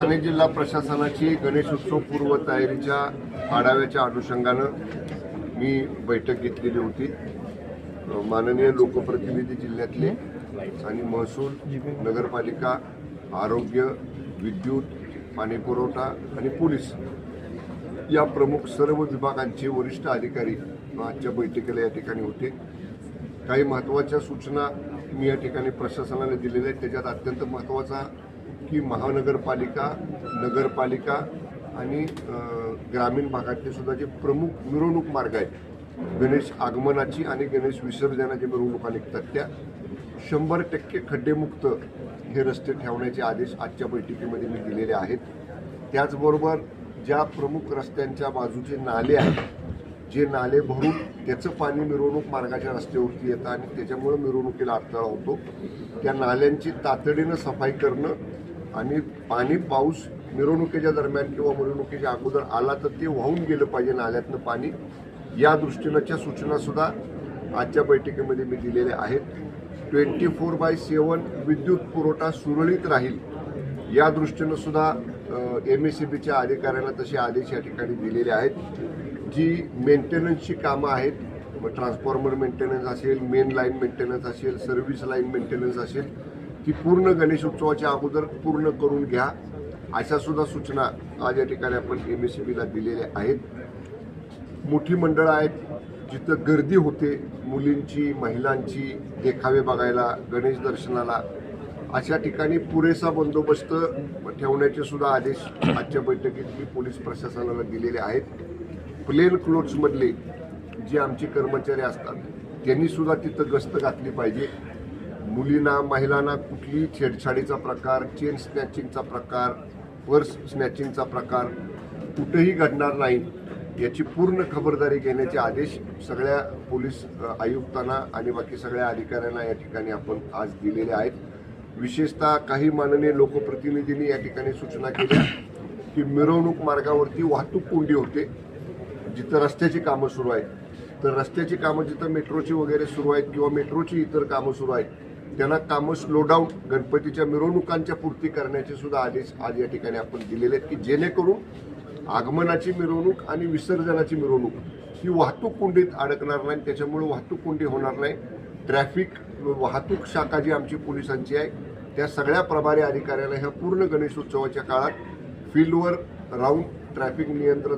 ठाणे जिल्हा प्रशासनाची गणेशोत्सव पूर्व तयारीच्या आढाव्याच्या अनुषंगानं मी बैठक घेतलेली होती. माननीय लोकप्रतिनिधी जिल्ह्यातले आणि महसूल नगरपालिका आरोग्य विद्युत पाणीपुरवठा आणि पोलीस या प्रमुख सर्व विभागांचे वरिष्ठ अधिकारी आजच्या बैठकीला या ठिकाणी होते. काही महत्त्वाच्या सूचना मी या ठिकाणी प्रशासनाने दिलेल्या आहेत. त्याच्यात अत्यंत महत्त्वाचा की महानगरपालिका नगरपालिका आणि ग्रामीण भागातले सुद्धा जे प्रमुख मिरवणूक मार्ग आहेत गणेश आगमनाची आणि गणेश विसर्जनाची मिरवणुका निघतात त्या शंभर टक्के खड्डेमुक्त हे रस्ते ठेवण्याचे आदेश आजच्या बैठकीमध्ये मी दिलेले आहेत. त्याचबरोबर ज्या प्रमुख रस्त्यांच्या बाजूचे नाले आहेत जे नाले भरून त्याचं पाणी मिरवणूक मार्गाच्या रस्त्यावरती येतं आणि त्याच्यामुळं मिरवणुकीला अडथळा होतो. त्या नाल्यांची तातडीनं सफाई करणं आणि पाणी पाऊस मिरवणुकीच्या दरम्यान किंवा मिरवणुकीच्या अगोदर आला तर ते वाहून गेलं पाहिजे नाल्यातनं पाणी. या दृष्टीनंच्या सूचनासुद्धा आजच्या बैठकीमध्ये मी दिलेल्या आहेत. ट्वेंटी फोर बाय सेवन विद्युत पुरवठा सुरळीत राहील या दृष्टीनं सुद्धा एम एस सी बीच्या अधिकाऱ्यांना तसे आदेश या ठिकाणी दिलेले आहेत. जी मेंटेनन्सची कामं आहेत मग ट्रान्सफॉर्मर मेंटेनन्स असेल मेन लाईन मेंटेनन्स असेल सर्व्हिस लाईन मेंटेनन्स असेल ती पूर्ण गणेशोत्सवाच्या अगोदर पूर्ण करून घ्या. अशा सुद्धा सूचना आज या ठिकाणी आपण एम एस सी बीला दिलेल्या आहेत. मोठी मंडळं आहेत जिथं गर्दी होते मुलींची महिलांची देखावे बघायला गणेश दर्शनाला. अशा ठिकाणी पुरेसा बंदोबस्त ठेवण्याचे सुद्धा आदेश आजच्या बैठकीत मी पोलीस प्रशासनाला दिलेले आहेत. प्लेन क्लोथ्समधले जे आमचे कर्मचारी असतात त्यांनी सुद्धा तिथं गस्त घातली पाहिजे. मुलींना महिलांना कुठलीही छेडछाडीचा प्रकार चेन स्नॅचिंगचा प्रकार पर्स स्नॅचिंगचा प्रकार कुठंही घडणार नाही याची पूर्ण खबरदारी घेण्याचे आदेश सगळ्या पोलीस आयुक्तांना आणि बाकी सगळ्या अधिकाऱ्यांना या ठिकाणी आपण आज दिलेले आहेत. विशेषतः काही माननीय लोकप्रतिनिधींनी या ठिकाणी सूचना केल्या की मिरवणूक मार्गावरती वाहतूक कोंडी होते. जिथं रस्त्याची कामं सुरू आहेत. तर रस्त्याची कामं जिथं मेट्रोची वगैरे सुरू आहेत किंवा मेट्रोची इतर कामं सुरू आहेत त्यांना कामं स्लो डाऊन गणपतीच्या मिरवणुकांच्या पूर्ती करण्याचे सुद्धा आदेश आज या ठिकाणी आपण दिलेले आहेत की जेणेकरून आगमनाची मिरवणूक आणि विसर्जनाची मिरवणूक ही वाहतूक कुंडीत अडकणार नाही. त्याच्यामुळे वाहतूक कुंडी होणार नाही. ट्रॅफिक वाहतूक शाखा जी आमची पोलिसांची आहे त्या सगळ्या प्रभारी अधिकाऱ्यांना ह्या पूर्ण गणेशोत्सवाच्या काळात फील्डवर राहून ट्रॅफिक नियंत्रण